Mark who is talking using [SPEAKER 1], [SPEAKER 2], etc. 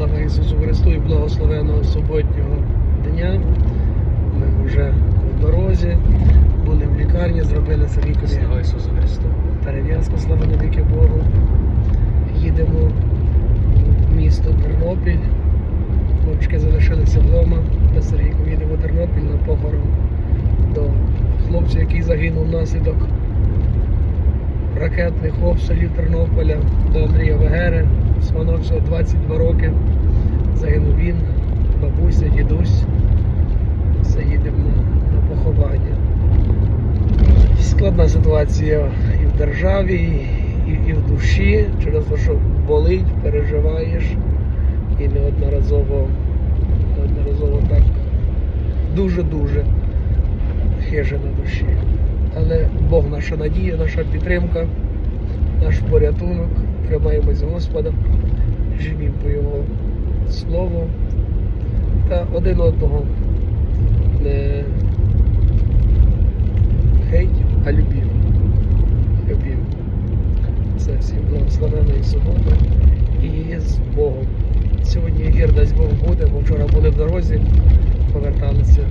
[SPEAKER 1] Слава Ісусу Христу і благословеного суботнього дня. Ми вже в дорозі, були в лікарні, зробили Сергійкові
[SPEAKER 2] Слава Ісусу Христу.
[SPEAKER 1] перев'язку, слава навіки Богу. Їдемо в місто Тернопіль. Мовчки залишилися вдома. Ми з Сергійком їдемо в Тернопіль на похорон до хлопця, який загинув внаслідок ракетних обстрілів Тернополя, до Андрія Вегери. Всього всього 22 роки. Загинув він, бабуся, дідусь. Все їдемо на поховання. Складна ситуація і в державі, і, і в душі, через те, що болить, переживаєш і неодноразово, неодноразово так дуже-дуже хиже на душі. Але Бог наша надія, наша підтримка, наш порятунок. Тримаємось Господа, живімо по Його Слову та один одного не хейтів, а любів. Любів. Це всім благословеної суботи і з Богом. Сьогодні ефір дасть Бог буде, бо вчора були в дорозі, поверталися